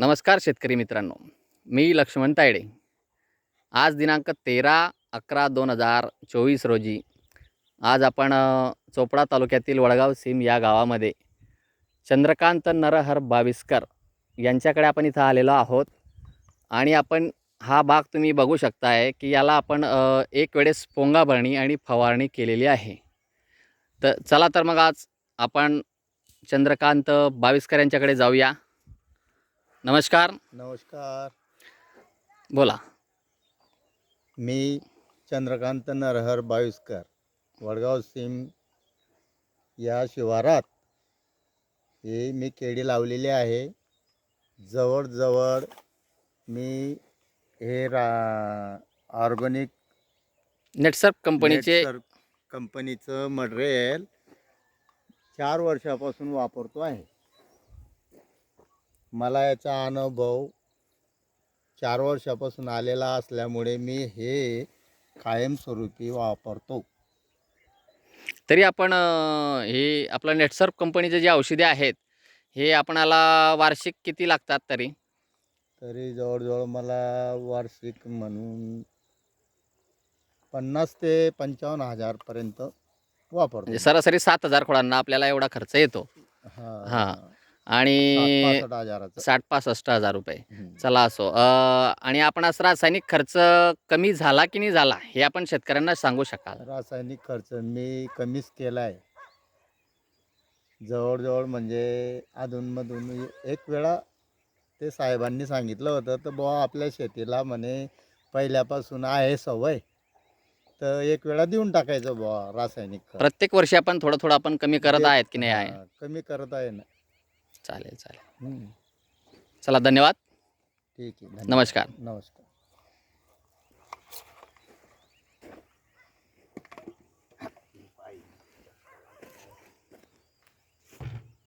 नमस्कार शेतकरी मित्रांनो मी लक्ष्मण तायडे. आज दिनांक तेरा अकरा दोन हजार चोवीस रोजी आज आपण चोपडा तालुक्यातील वडगाव सीम या गावामध्ये चंद्रकांत नरहर बाविस्कर यांच्याकडे आपण इथं आलेलो आहोत. आणि आपण हा बाग तुम्ही बघू शकताय की याला आपण एक वेळेस पोंगा भरणी आणि फवारणी केलेली आहे. तर चला तर मग आज आपण चंद्रकांत बाविस्कर यांच्याकडे जाऊया. नमस्कार. नमस्कार. बोला. मी चंद्रकांत नरहर बाविस्कर वडगाव सीम या शिवारात हे मी केळी लावलेली आहे. जवळजवळ मी हे रा ऑर्गॅनिक नेटसर्प कंपनीचे कंपनीचं मटेरियल चार वर्षापासून वापरतो आहे. मला याचा अनुभव चार वर्षापासून आलेला असल्यामुळे मी हे कायमस्वरूपी वापरतो. तरी आपण अ, हे आपलं नेटसर्प कंपनीचे जे औषधे आहेत हे आपणाला वार्षिक किती लागतात तरी? तरी जवळजवळ मला वार्षिक म्हणून पन्नास ते पंचावन्न हजारपर्यंत वापरतो. म्हणजे सरासरी सात हजार खोडांना आपल्याला एवढा खर्च येतो. हा. हा. आणि साठ- पासष्ट हजाराचं. साठ पासष्ट हजार रुपये. हम्म. चला असो. अ, आणि आपण असं रासायनिक खर्च कमी झाला की नाही झाला हे आपण शेतकऱ्यांना सांगू शकाल. रासायनिक खर्च मी कमीच केला आहे जवळजवळ म्हणजे अधूनमधून एक वेळा ते साहेबांनी सांगितलं होतं तर बुवा आपल्या शेतीला म्हणे पहिल्यापासून आहे सवय तर एक वेळा देऊन टाकायचं बुवा रासायनिक खत. प्रत्येक वर्षी आपण थोडं थोडं आपण कमी करत जे- आहेत की नाही आहे? हा, कमी करत आहे ना. चालेल चालेल. चला धन्यवाद ठीक आहे धन्यवाद. नमस्कार नमस्कार